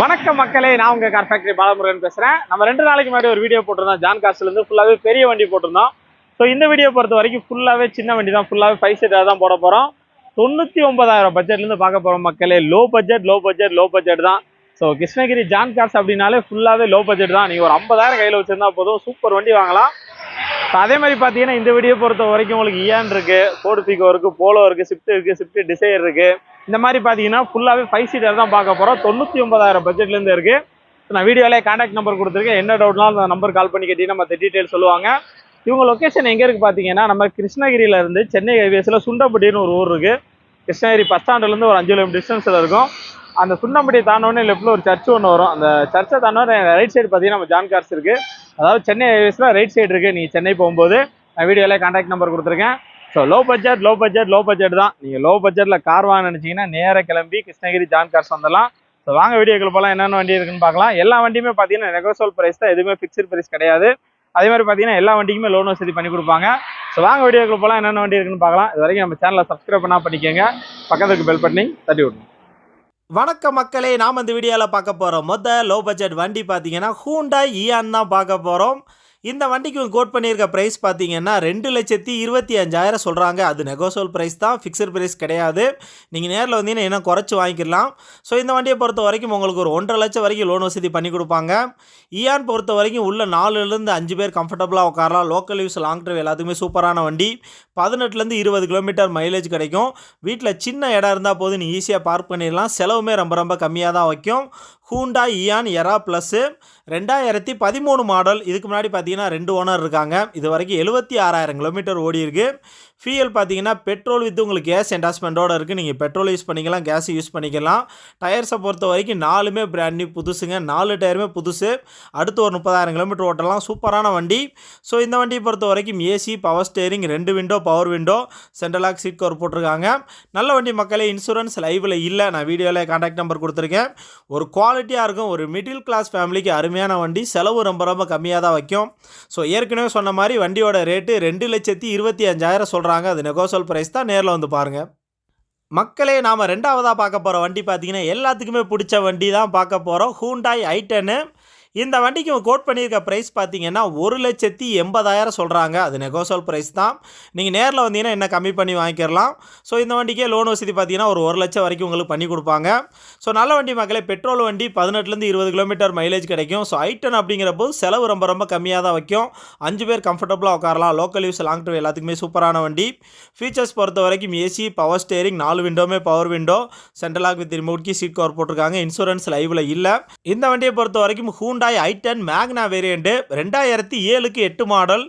வணக்கம் மக்களே நான் உங்க கார் ஃபேக்டரி பாலமுருகன் பேசுகிறேன் நம்ம ரெண்டு நாளைக்கு முன்னாடி ஒரு வீடியோ போட்டிருந்தோம் ஜான் காசுல இருந்து ஃபுல்லாவே பெரிய வண்டி போட்டிருந்தோம். ஸோ இந்த வீடியோ பொறுத்த வரைக்கும் ஃபுல்லாவே சின்ன வண்டி தான் ஃபுல்லாவே ஃபைவ் சீட்டர் தான் போட போறோம். தொண்ணூத்தி ஒன்பதாயிரம் பட்ஜெட்ல இருந்து பார்க்க போறோம் மக்களே. Low budget low budget low budget தான். ஸோ கிருஷ்ணகிரி ஜான் கார்ஸ் அப்படின்னாலே ஃபுல்லாவே லோ பட்ஜெட் தான். நீங்கள் ஒரு ஐம்பதாயிரம் கையில வச்சிருந்தா போதும் சூப்பர் வண்டி வாங்கலாம். அதே மாதிரி பார்த்தீங்கன்னா இந்த வீடியோ பொறுத்த வரைக்கும் உங்களுக்கு இயான் இருக்கு ஃபோர்டு பிகோ இருக்கு போலோ இருக்கு ஸ்விஃப்ட் இருக்கு ஸ்விஃப்ட் டிசைர் இருக்கு. இந்த மாதிரி பார்த்தீங்கன்னா ஃபுல்லாகவே ஃபைவ் சீட்டர் தான் பார்க்க போகிறோம் தொண்ணூற்றி ஒன்பதாயிரம் பட்ஜெட்லேருந்து இருக்குது நான் வீடியோவிலே காண்டாக்ட் நம்பர் கொடுத்துருக்கேன். என்ன டவுட்னாலும் அந்த நம்பர் கால் பண்ணி கேட்டீங்கன்னா மற்ற டீட்டெயில் சொல்லுவாங்க. இவங்க லொக்கேஷன் எங்கே இருக்குது பார்த்தீங்கன்னா நம்ம கிருஷ்ணகிரியிலேருந்து சென்னை ஹைவேஸில் சுண்டம்பட்டின்னு ஒரு ஊர் இருக்குது கிருஷ்ணகிரி பஸ் ஸ்டாண்ட்லேருந்து ஒரு அஞ்சு கிலோமீட்டர் டிஸ்டன்ஸில் இருக்கும். அந்த சுண்டம்பட்டி தாண்டோடனே லெஃப்ட்டில் ஒரு சர்ச் ஒன்று வரும். அந்த சர்ச்சை தாண்டோட ரைட் சைடு பார்த்தீங்கன்னா நம்ம ஜான் கார்ஸ் அதாவது சென்னை ஹைவேஸில் ரைட் சைடு இருக்குது நீங்கள் சென்னை போகும்போது நான் வீடியோவில் கான்டாக்ட் நம்பர் கொடுத்துருக்கேன். So low budget low budget low budget தான். நீங்கள் லோ பட்ஜெட்டில் கார் வாங்க நினச்சிங்கன்னா நேராக கிளம்பி கிருஷ்ணகிரி ஜான் கார்ஸ் வந்துடலாம். ஸோ வாங்க வீடியோக்குள்ள போகலாம் என்னென்ன வண்டி இருக்குன்னு பார்க்கலாம். எல்லா வண்டியுமே பார்த்தீங்கன்னா நெகோசோல் ப்ரைஸ் தான். எதுவுமே ஃபிக்ஸ்டு ப்ரைஸ் கிடையாது. அதே மாதிரி பார்த்தீங்கன்னா எல்லா வண்டிக்குமே லோன் வசதி பண்ணி கொடுப்பாங்க. ஸோ வாங்க வீடியோக்குள்ள போகலாம் என்னென்ன வண்டி இருக்குன்னு பார்க்கலாம். இது வரைக்கும் நம்ம சேனலை சப்ஸ்கிரைப் பண்ணால் பண்ணிக்கோங்க. பக்கத்துக்கு பெல் பண்ணி தட்டி விடணும் வணக்க மக்களே நாம் இந்த வீடியோவில் பார்க்க போகிறோம் மொத்த லோ பட்ஜெட் வண்டி பார்த்தீங்கன்னா ஹூண்டாய் இயான் தான் பார்க்க போகிறோம் இந்த வண்டிக்கு கோட் பண்ணியிருக்க ப்ரைஸ் பார்த்தீங்கன்னா ரெண்டு லட்சத்தி இருபத்தி அஞ்சாயிரம் சொல்கிறாங்க அது நெகோசோல் ப்ரைஸ் தான். ஃபிக்ஸட் ப்ரைஸ் கிடையாது. நீங்கள் நேரில் வந்தீங்கன்னா இன்னும் குறைச்சி வாங்கிக்கலாம். ஸோ இந்த வண்டியை பொறுத்த வரைக்கும் உங்களுக்கு ஒரு ஒன்றரை லட்சம் வரைக்கும் லோன் வசதி பண்ணி கொடுப்பாங்க. இயான் பொறுத்த வரைக்கும் உள்ள நாலுலேருந்து அஞ்சு பேர் கம்ஃபர்டபுளாக உட்காரலாம். லோக்கல் யூஸ் லாங் ட்ரைவ் எல்லாத்துக்குமே சூப்பரான வண்டி. பதினெட்டுலேருந்து இருபது கிலோமீட்டர் மைலேஜ் கிடைக்கும். வீட்டில் சின்ன இடம் இருந்தால் போதும். நீ ஈஸியாக பார்க் பண்ணிடலாம். செலவுமே ரொம்ப ரொம்ப கம்மியாக தான் வைக்கும். ஹூண்டா இயான் எரா ப்ளஸ்ஸு ரெண்டாயிரத்தி பதிமூணு மாடல் இதுக்கு முன்னாடி பார்த்தீங்கன்னா ரெண்டு ஓனர் இருக்காங்க. இது வரைக்கும் எழுபத்தி ஆறாயிரம் கிலோமீட்டர் ஓடி இருக்கு. ஃபியூல் பார்த்தீங்கன்னா பெட்ரோல் வித் உங்களுக்கு கேஸ் என்டாஸ்மெண்ட்டோடு இருக்குது நீங்கள் பெட்ரோல் யூஸ் பண்ணிக்கலாம் கேஸ் யூஸ் பண்ணிக்கலாம். டயர்ஸை பொறுத்த வரைக்கும் நாலுமே பிராண்ட் நியூ புதுசுங்க. நாலு டயருமே புதுசு. அடுத்து ஒரு முப்பதாயிரம் கிலோமீட்டர் ஓட்டலாம். சூப்பரான வண்டி. ஸோ இந்த வண்டியை பொறுத்த வரைக்கும் ஏசி பவர் ஸ்டேரிங் ரெண்டு window power window central lock seat cover போட்டிருக்காங்க. நல்ல வண்டி மக்களே இன்சூரன்ஸ் லைவில் இல்லை. நான் வீடியோவில் கான்டாக்ட் நம்பர் கொடுத்துருக்கேன். ஒரு குவாலிட்டியாக இருக்கும். ஒரு மிடில் கிளாஸ் ஃபேமிலிக்கு அருமையான வண்டி. செலவு ரொம்ப ரொம்ப கம்மியாக தான் வைக்கும். ஸோ ஏற்கனவே சொன்ன மாதிரி வண்டியோட ரேட்டு ரெண்டு லட்சத்தி இருபத்தி அஞ்சாயிரம் சொல்கிறாங்க அது நெகோசல் ப்ரைஸ் தான். நேரில் வந்து பாருங்கள் மக்களே நாம் ரெண்டாவதாக பார்க்க போகிற வண்டி பார்த்தீங்கன்னா எல்லாத்துக்குமே பிடிச்ச வண்டி தான் பார்க்க போகிறோம் ஹூண்டாய் ஐட்டனு இந்த வண்டிக்கு கோட் பண்ணியிருக்க ப்ரைஸ் பார்த்தீங்கன்னா ஒரு லட்சத்தி எண்பதாயிரம் சொல்கிறாங்க அது நெகோசல் ப்ரைஸ் தான். நீங்கள் நேரில் வந்தீங்கன்னா என்ன கம்மி பண்ணி வாங்கிக்கலாம் ஸோ இந்த வண்டிக்கே லோன் வசதி பார்த்தீங்கன்னா ஒரு ஒரு லட்சம் வரைக்கும் உங்களுக்கு பண்ணி கொடுப்பாங்க. ஸோ நல்ல வண்டி மக்களே பெட்ரோல் வண்டி பதினெட்டுலேருந்து இருபது கிலோமீட்டர் மைலேஜ் கிடைக்கும். ஸோ ஐட்டன் அப்படிங்கிறப்போ செலவு ரொம்ப ரொம்ப கம்மியாக தான் வைக்கும். அஞ்சு பேர் கம்ஃபர்டபுளாக உட்காரலாம். லோக்கல் யூஸ் லாங் ட்ரைவ் எல்லாத்துக்குமே சூப்பரான வண்டி. ஃபீச்சர்ஸ் பொறுத்த வரைக்கும் ஏசி பவர் ஸ்டேரிங் நாலு விண்டோமே power window central lock with remote key seat cover போட்டிருக்காங்க. இன்சூரன்ஸ் லைவில் இல்லை. இந்த வண்டியை பொறுத்த வரைக்கும் Hyundai Hyundai i ten Magna variant ரெண்டாயிரத்தி ஏழுக்கு எட்டு மாடல்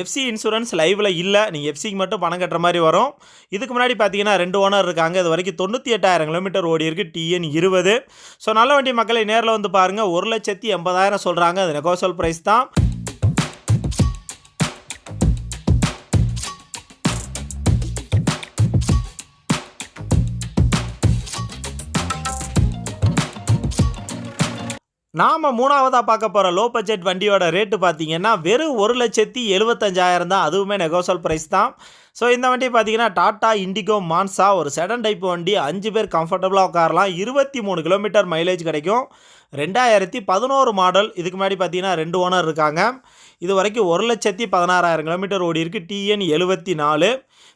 எஃப்சி இன்சூரன்ஸ் லைவில் இல்லை. நீங்கள் எஃப்சிக்கு மட்டும் பணம் கட்டுற மாதிரி வரும். இதுக்கு முன்னாடி பார்த்தீங்கன்னா ரெண்டு ஓனர் இருக்காங்க. இது வரைக்கும் தொண்ணூற்றி எட்டாயிரம் கிலோமீட்டர் ஓடி இருக்குது டிஎன் இருபது. ஸோ நல்ல வண்டி மக்களை நேரில் வந்து பாருங்கள் ஒரு லட்சத்தி எண்பதாயிரம் சொல்கிறாங்க அது நெகோசல் ப்ரைஸ் தான். நாம் மூணாவதாக பார்க்க போகிற லோ பட்ஜெட் வண்டியோட ரேட்டு பார்த்தீங்கன்னா வெறும் ஒரு லட்சத்தி எழுபத்தஞ்சாயிரம் தான். அதுவுமே நெகோசல் ப்ரைஸ் தான். ஸோ இந்த வண்டி பார்த்தீங்கன்னா டாட்டா இண்டிகோ மான்சா ஒரு செடன் டைப் வண்டி. அஞ்சு பேர் கம்ஃபர்டபுளாக உட்காரலாம். இருபத்தி மூணு கிலோமீட்டர் மைலேஜ் கிடைக்கும். ரெண்டாயிரத்தி பதினோரு மாடல் இதுக்கு முன்னாடி பார்த்தீங்கன்னா ரெண்டு ஓனர் இருக்காங்க. இது வரைக்கும் ஒரு லட்சத்தி பதினாறாயிரம் கிலோமீட்டர் ஓடி இருக்குது டிஎன் எழுபத்தி நாலு.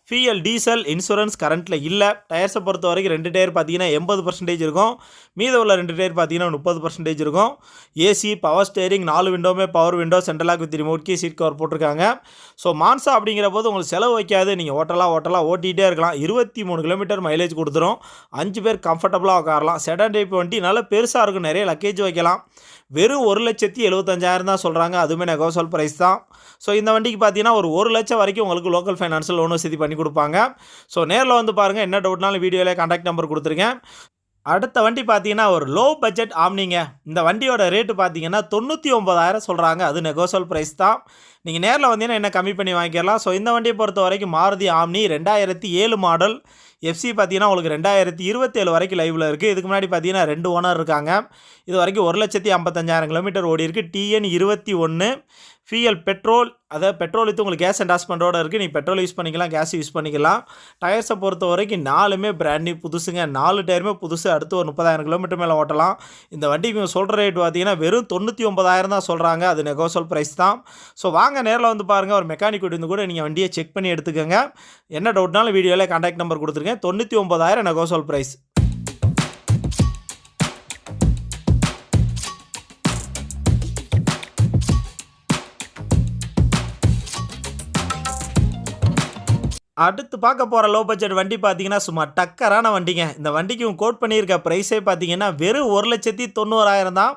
ஃபிஎல் டீசல் இன்சூரன்ஸ் கரண்ட்டில் இல்லை. டயர்ஸை பொறுத்த வரைக்கும் ரெண்டு டயர் பார்த்தீங்கன்னா எண்பது பர்சன்டேஜ் இருக்கும். மீத உள்ள ரெண்டு டயர் பார்த்தீங்கன்னா முப்பது பர்சன்டேஜ் இருக்கும். ஏசி பவர் ஸ்டேரிங் நாலு விண்டோமே power window central lock with remote key seat cover போட்டிருக்காங்க. ஸோ மான்சா அப்படிங்கிற போது உங்களுக்கு செலவு வைக்காது. நீங்கள் ஓட்டலாம் ஓட்டலாம் ஓட்டிகிட்டே இருக்கலாம். இருபத்தி மூணு கிலோமீட்டர் மைலேஜ் கொடுத்துரும். அஞ்சு பேர் கம்ஃபர்டபுளாக உட்காரலாம். செடன் டைப் வண்டி நல்லா பெருசாக இருக்கும். நிறைய லக்கேஜ் வைக்கலாம். வெறும் ஒரு லட்சத்தி எழுபத்தஞ்சாயிரம் தான் சொல்கிறாங்க அதுவுமே நெகோசல் ப்ரைஸ் தான். ஸோ இந்த வண்டிக்கு பார்த்தீங்கன்னா ஒரு ஒரு லட்சம் வரைக்கும் உங்களுக்கு லோக்கல் ஃபைனான்ஸில் லோன் வசதி பண்ணி கொடுப்பாங்க. ஸோ நேரில் வந்து பாருங்கள் என்ன டவுட்னாலும் வீடியோவில் கான்டாக்ட் நம்பர் கொடுத்துருக்கேன் அடுத்த வண்டி பார்த்தீங்கன்னா ஒரு லோ பட்ஜெட் ஆம்னிங்க. இந்த வண்டியோட ரேட்டு பார்த்தீங்கன்னா தொண்ணூற்றி ஒம்பதாயிரம் சொல்கிறாங்க அது நெகோசல் ப்ரைஸ் தான். நீங்கள் நேரில் வந்தீங்கன்னா என்ன கம்மி பண்ணி வாங்கிக்கலாம். ஸோ இந்த வண்டியை பொறுத்த வரைக்கும் மாருதி ஆம்னி ரெண்டாயிரத்தி ஏழு மாடல் எஃப்சி பார்த்தீங்கன்னா உங்களுக்கு ரெண்டாயிரத்தி இருபத்தேழு வரைக்கும் லைவில் இருக்குது இதுக்கு முன்னாடி பார்த்தீங்கன்னா ரெண்டு ஓனர் இருக்காங்க. இது வரைக்கும் ஒரு லட்சத்தி ஐம்பத்தஞ்சாயிரம் கிலோமீட்டர் ஓடி இருக்குது டிஎன் இருபத்தி ஒன்று ஃபியல் பெட்ரோல் அதாவது பெட்ரோல் இது உங்களுக்கு கேஸ் அண்டாஸ்மெண்ட்டோட இருக்குது நீ பெட்ரோல் யூஸ் பண்ணிக்கலாம் கேஸ் யூஸ் பண்ணிக்கலாம். டயர்ஸை பொறுத்த வரைக்கும் நாலுமே பிராண்ட் நியூ புதுசுங்க. நாலு டயருமே புதுசு. அடுத்து ஒரு முப்பதாயிரம் கிலோமீட்டர் மேலே ஓட்டலாம். இந்த வண்டிக்கு சொல்கிற ரேட் பார்த்தீங்கன்னா வெறும் தொண்ணூற்றி ஒன்பதாயிரம் தான் சொல்கிறாங்க அது நெகோசல் ப்ரைஸ் தான். ஸோ வாங்க நேரில் வந்து பாருங்கள் ஒரு மெக்கானிக் இருந்து கூட நீங்கள் வண்டியை செக் பண்ணி எடுத்துக்கோங்க. என்ன டவுட்னாலும் வீடியோவில் கான்டாக்ட் நம்பர் கொடுத்துருக்கேன் தொண்ணூற்றி ஒன்பதாயிரம் நெகோசல் ப்ரைஸ் அடுத்து பார்க்க போகிற லோ பட்ஜெட் வண்டி பார்த்தீங்கன்னா சும்மா டக்கரான வண்டிங்க. இந்த வண்டிக்கு கோட் பண்ணியிருக்க ப்ரைஸே பார்த்தீங்கன்னா வெறும் ஒரு லட்சத்தி தொண்ணூறாயிரம் தான்.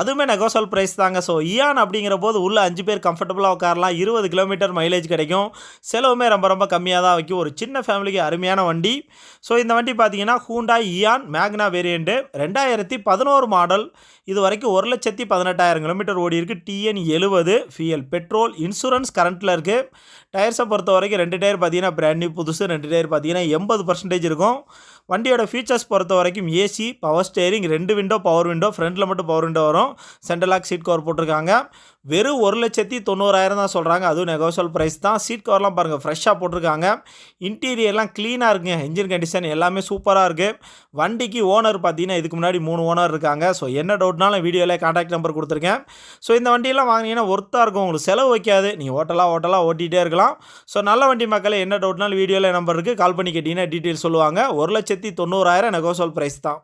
அதுவுமே நெகோசல் ப்ரைஸ் தாங்க. ஸோ இயான் அப்படிங்கிற போது உள்ளே அஞ்சு பேர் கம்ஃபர்டபுளாக உட்காரலாம். இருபது கிலோமீட்டர் மைலேஜ் கிடைக்கும். செலவுமே ரொம்ப ரொம்ப கம்மியாக தான் வைக்கும். ஒரு சின்ன ஃபேமிலிக்கு அருமையான வண்டி. ஸோ இந்த வண்டி பார்த்தீங்கன்னா ஹூண்டா இயான் மேக்னா வேரியண்ட்டு ரெண்டாயிரத்தி பதினோரு மாடல் இது வரைக்கும் ஒரு லட்சத்தி பதினெட்டாயிரம் கிலோமீட்டர் ஓடி இருக்குது டிஎன் எழுபது ஃபியல் பெட்ரோல் இன்சூரன்ஸ் கரண்ட்டில் இருக்குது டயர்ஸை பொறுத்த வரைக்கும் ரெண்டு டயர் பார்த்தீங்கன்னா பிராண்ட் நியூ புதுசு. ரெண்டு டயர் பார்த்தீங்கன்னா எண்பது பர்சன்டேஜ் இருக்கும். வண்டியோட ஃபீச்சர்ஸ் பொறுத்த வரைக்கும் ஏசி பவர் ஸ்டேரிங் ரெண்டு விண்டோ பவர் விண்டோ ஃப்ரண்ட்டில் மட்டும் பவர் விண்டோ வரும். சென்ட்ரல் லாக் சீட் கவர் போட்டிருக்காங்க. வெறும் ஒரு லட்சத்தி தொண்ணூறாயிரம் தான் சொல்கிறாங்க அதுவும் நெகோசியல் ப்ரைஸ் தான். சீட் கவர்லாம் பாருங்கள் ஃப்ரெஷ்ஷாக போட்டிருக்காங்க. இன்டீரியர்லாம் க்ளீனாக இருக்குங்க. இன்ஜின் கண்டிஷன் எல்லாமே சூப்பராக இருக்குது வண்டிக்கு ஓனர் பார்த்தீங்கன்னா இதுக்கு முன்னாடி மூணு ஓனர் இருக்காங்க. ஸோ என்ன டவுட்னாலும் வீடியோவில் காண்டாக்ட் நம்பர் கொடுத்துருக்கேன். ஸோ இந்த வண்டியெல்லாம் வாங்கினீங்கன்னா ஒர்த்தாக இருக்கும். உங்களுக்கு செலவு வைக்காது. நீங்கள் ஓட்டலாக ஓட்டலாக ஓட்டிகிட்டே இருக்கலாம். ஸோ நல்ல வண்டி மக்களே என்ன டவுட்னாலும் வீடியோவில் நம்பர் இருக்குது கால் பண்ணி கேட்டிங்கன்னா டீட்டெயில் சொல்லுவாங்க. ஒரு லட்சத்தி தொண்ணூறாயிரம் நெகோசல் ப்ரைஸ் தான்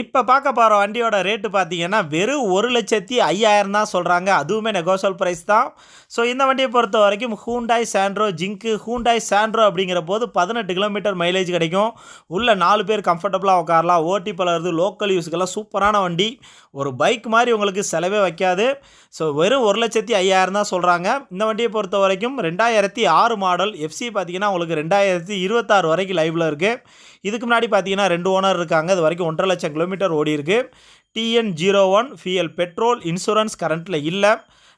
இப்போ பார்க்க போகிற வண்டியோட ரேட்டு பார்த்தீங்கன்னா வெறும் ஒரு லட்சத்தி ஐயாயிரம் தான் சொல்கிறாங்க அதுவுமே நெகோசல் ப்ரைஸ் தான். ஸோ இந்த வண்டியை பொறுத்த வரைக்கும் Hyundai Santro Xing Hyundai Santro அப்படிங்கிற போது பதினெட்டு கிலோமீட்டர் மைலேஜ் கிடைக்கும். உள்ள நாலு பேர் கம்ஃபர்டபுளாக உட்காரலாம். ஓட்டி பலருது லோக்கல் யூஸுக்கெல்லாம் சூப்பரான வண்டி. ஒரு பைக் மாதிரி உங்களுக்கு செலவே வைக்காது. ஸோ வெறும் ஒரு லட்சத்தி ஐயாயிரம் தான் சொல்கிறாங்க இந்த வண்டியை பொறுத்த வரைக்கும் ரெண்டாயிரத்தி ஆறு மாடல் எஃப்சி பார்த்தீங்கன்னா உங்களுக்கு ரெண்டாயிரத்தி இருபத்தாறு வரைக்கும் லைவில் இருக்குது இதுக்கு முன்னாடி பார்த்தீங்கன்னா ரெண்டு ஓனர் இருக்காங்க. இது வரைக்கும் ஒன்றரை லட்சம் கிலோமீட்டர் ஓடி இருக்கு TN zero one fuel petrol insurance கரண்ட்டில் இல்லை.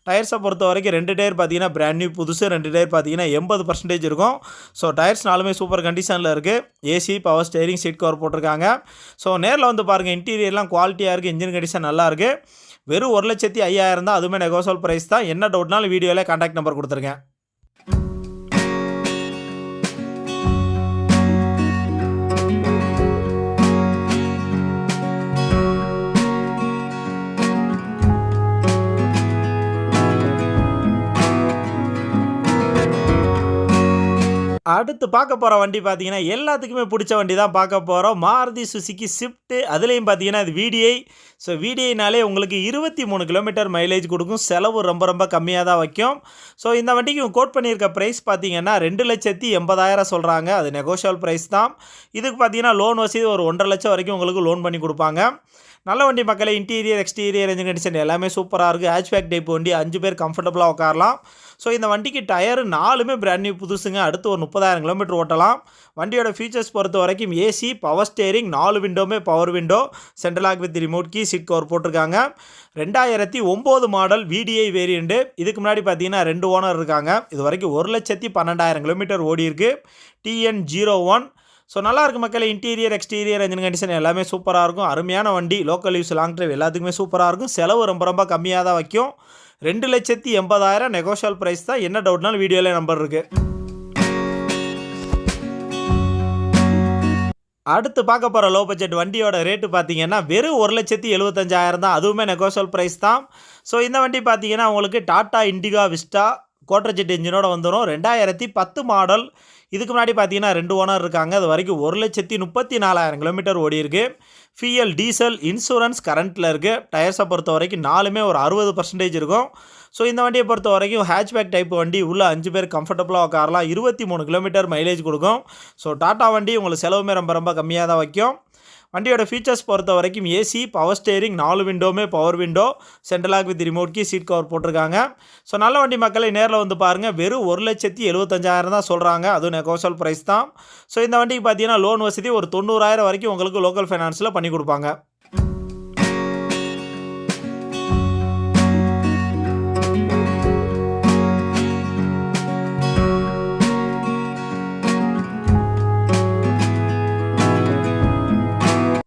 டயர்ஸை பொறுத்த வரைக்கும் ரெண்டு டயர் பார்த்தீங்கன்னா பிராண்ட் நியூ புதுசு ரெண்டு டயர் பார்த்தீங்கன்னா எண்பது பர்சன்டேஜ் இருக்கும். ஸோ டயர்ஸ் நாலுமே சூப்பர் கண்டிஷனில் இருக்குது AC power steering seat cover போட்டிருக்காங்க. ஸோ நேரில் வந்து பாருங்கள் இன்டீரியர்லாம் குவாலிட்டியாக இருக்குது இன்ஜின் கண்டிஷன் நல்லாயிருக்கு வெறும் ஒரு லட்சத்தி ஐயாயிரம் தான் அதுவுமே நெகோசல் ப்ரைஸ் தான். என்ன டவுட்னாலும் வீடியோவில் கான்டாக்ட் நம்பர் கொடுத்துருக்கேன் அடுத்து பார்க்க போகிற வண்டி பார்த்தீங்கன்னா எல்லாத்துக்குமே பிடிச்ச வண்டி தான் பார்க்க போகிறோம் மாருதி சுசுக்கி ஸ்விஃப்ட்டு அதுலேயும் பார்த்தீங்கன்னா இது விடிஐ ஸோ விடிஐனாலே உங்களுக்கு இருபத்தி மூணு கிலோமீட்டர் மைலேஜ் கொடுக்கும். செலவு ரொம்ப ரொம்ப கம்மியாக தான் வைக்கும். ஸோ இந்த வண்டிக்கு கோட் பண்ணியிருக்க ப்ரைஸ் பார்த்தீங்கன்னா ரெண்டு லட்சத்தி எண்பதாயிரம் சொல்கிறாங்க அது நெகோஷியல் ப்ரைஸ் தான். இதுக்கு பார்த்தீங்கன்னா லோன் வசதி ஒரு ஒன்றரை லட்சம் வரைக்கும் உங்களுக்கு லோன் பண்ணி கொடுப்பாங்க. நல்ல வண்டி மக்களே இன்டீரியர் எக்ஸ்டீரியர் என்ஜின் கண்டிஷன் எல்லாமே சூப்பராக இருக்குது ஹேட்ச்பேக் டைப் வண்டி அஞ்சு பேர் கம்ஃபர்டபுளாக உட்காரலாம். ஸோ இந்த வண்டிக்கு டயர் நாலுமே பிராண்ட் நியூ புதுசுங்க. அடுத்து ஒரு முப்பதாயிரம் கிலோமீட்டர் ஓட்டலாம். வண்டியோட ஃபீச்சர்ஸ் பொறுத்த வரைக்கும் ஏசி பவர் ஸ்டேரிங் நாலு விண்டோமே power window central lock with remote key seat cover போட்டிருக்காங்க. ரெண்டாயிரத்தி ஒம்பது மாடல் விடிஐ வேரியண்ட்டு இதுக்கு முன்னாடி பார்த்தீங்கன்னா ரெண்டு ஓனர் இருக்காங்க. இது வரைக்கும் ஒரு லட்சத்தி பன்னெண்டாயிரம் கிலோமீட்டர் ஓடி இருக்குது டிஎன் ஜீரோ ஒன் ஸோ நல்லாயிருக்கு மக்களே இன்டீரியர் எக்ஸ்டீரியர் இன்ஜின் கண்டிஷன் எல்லாமே சூப்பராக இருக்கும். அருமையான வண்டி லோக்கல் யூஸ் லாங் ட்ரைவ் எல்லாத்துக்குமே சூப்பராக இருக்கும். செலவு ரொம்ப ரொம்ப கம்மியாக தான் வைக்கும். ரெண்டு லட்சத்தி எண்பதாயிரம் நெகோஷியல் ப்ரைஸ் தான். என்ன டவுட்னாலும் வீடியோவில் நம்பர் இருக்குது அடுத்து பார்க்க போகிற லோ பட்ஜெட் வண்டியோட ரேட்டு பார்த்தீங்கன்னா வெறும் ஒரு லட்சத்தி எழுபத்தஞ்சாயிரம் தான். அதுவுமே நெகோஷியல் ப்ரைஸ் தான். ஸோ இந்த வண்டி பார்த்தீங்கன்னா உங்களுக்கு டாட்டா இண்டிகா விஸ்டா கோட்டர்ஜெட் இன்ஜினோட வந்துடும் ரெண்டாயிரத்தி பத்து மாடல் இதுக்கு முன்னாடி பார்த்தீங்கன்னா ரெண்டு ஓனர் இருக்காங்க. அது வரைக்கும் ஒரு லட்சத்தி முப்பத்தி நாலாயிரம் கிலோமீட்டர் ஓடி இருக்கு. ஃபியல் டீசல் இன்சூரன்ஸ் கரண்ட்டில் இருக்குது டயர்ஸை பொறுத்த வரைக்கும் நாலுமே ஒரு அறுபது பர்சன்டேஜ் இருக்கும். ஸோ இந்த வண்டியை பொறுத்த வரைக்கும் ஹேட்ச்பேக் டைப் வண்டி. உள்ள அஞ்சு பேர் கம்ஃபர்டபுளாக உட்காரலாம். இருபத்தி மூணு கிலோமீட்டர் மைலேஜ் கொடுக்கும். ஸோ டாட்டா வண்டி உங்களுக்கு செலவுமே ரொம்ப ரொம்ப கம்மியாக தான் வைக்கும். வண்டியோட ஃபீச்சர்ஸ் பொறுத்த வரைக்கும் ஏசி பவர் ஸ்டேரிங் நாலு விண்டோமே power window central lock with remote key seat cover போட்டிருக்காங்க. ஸோ நல்ல வண்டி மக்களை நேரில் வந்து பாருங்கள் வெறும் ஒரு லட்சத்தி எழுபத்தஞ்சாயிரம் தான் சொல்கிறாங்க அதுவும் நெகோசல் ப்ரைஸ் தான். ஸோ இந்த வண்டிக்கு பார்த்தீங்கன்னா லோன் வசதி ஒரு தொண்ணூறாயிரம் வரைக்கும் உங்களுக்கு லோக்கல் ஃபைனான்ஸில் பண்ணி கொடுப்பாங்க.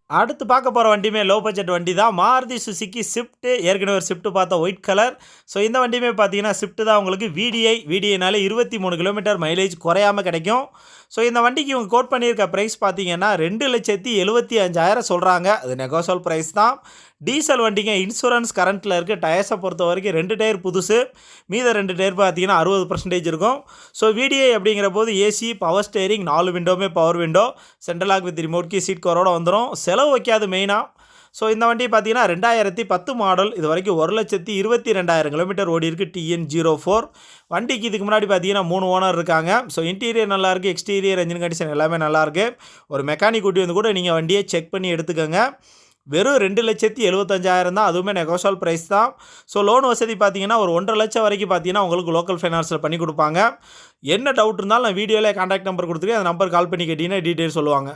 அடுத்து பார்க்க போகிற வண்டியுமே லோ பட்ஜெட் வண்டி தான் மாருதி சுசுக்கி ஸ்விஃப்ட்டு ஏற்கனவே ஒரு ஸ்விஃப்ட் பார்த்தா ஒயிட் கலர் ஸோ இந்த வண்டியுமே பார்த்தீங்கன்னா ஸ்விஃப்ட் தான் உங்களுக்கு விடிஐ விடிஐனால இருபத்தி மூணு கிலோமீட்டர் மைலேஜ் குறையாமல் கிடைக்கும். ஸோ இந்த வண்டிக்கு இவங்க கோட் பண்ணியிருக்க ப்ரைஸ் பார்த்தீங்கன்னா ரெண்டு லட்சத்தி எழுபத்தி அஞ்சாயிரம் சொல்கிறாங்க அது நெகோசல் ப்ரைஸ் தான். டீசல் வண்டிங்க இன்சூரன்ஸ் கரண்ட்டில் இருக்குது டயர்ஸை பொறுத்த வரைக்கும் ரெண்டு டயர் புதுசு. மீத ரெண்டு டயர் பார்த்தீங்கன்னா அறுபது பர்சன்டேஜ் இருக்கும். ஸோ விடிஐ அப்படிங்கிற போது ஏசி பவர் ஸ்டேரிங் நாலு விண்டோமே power window central lock with remote key seat கவரோட வந்துடும் செலவு வைக்காது மெயினாக ஸோ இந்த வண்டி பார்த்தீங்கன்னா ரெண்டாயிரத்தி பத்து மாடல் இது வரைக்கும் ஒரு லட்சத்தி இருபத்தி ரெண்டாயிரம் கிலோமீட்டர் ஓடி இருக்குது டிஎன் ஜீரோ ஃபோர் வண்டிக்கு இதுக்கு முன்னாடி பார்த்தீங்கன்னா மூணு ஓனர் இருக்காங்க. ஸோ இன்டீரியர் நல்லாயிருக்கு எக்ஸ்டீரியர் என்ஜின் கண்டிஷன் எல்லாமே நல்லாயிருக்கு ஒரு மெக்கானிக் கூட்டி வந்து கூட நீங்கள் வண்டியை செக் பண்ணி எடுத்துக்கோங்க. வெறும் ரெண்டு லட்சத்தி எழுபத்தஞ்சாயிரம் தான். அதுவுமே நெகோஷியல் ப்ரைஸ் தான். ஸோ லோன் வசதி பார்த்தீங்கன்னா ஒரு ஒன்றரை லட்சம் வரைக்கும் பார்த்தீங்கன்னா உங்களுக்கு லோக்கல் ஃபைனான்ஸில் பண்ணி கொடுப்பாங்க. என்ன டவுட் இருந்தாலும் நான் வீடியோவில் கான்டாக்ட் நம்பர் கொடுத்துருக்கேன். அந்த நம்பர் கால் பண்ணி கேட்டிங்கன்னா டீட்டெயில் சொல்லுவாங்க.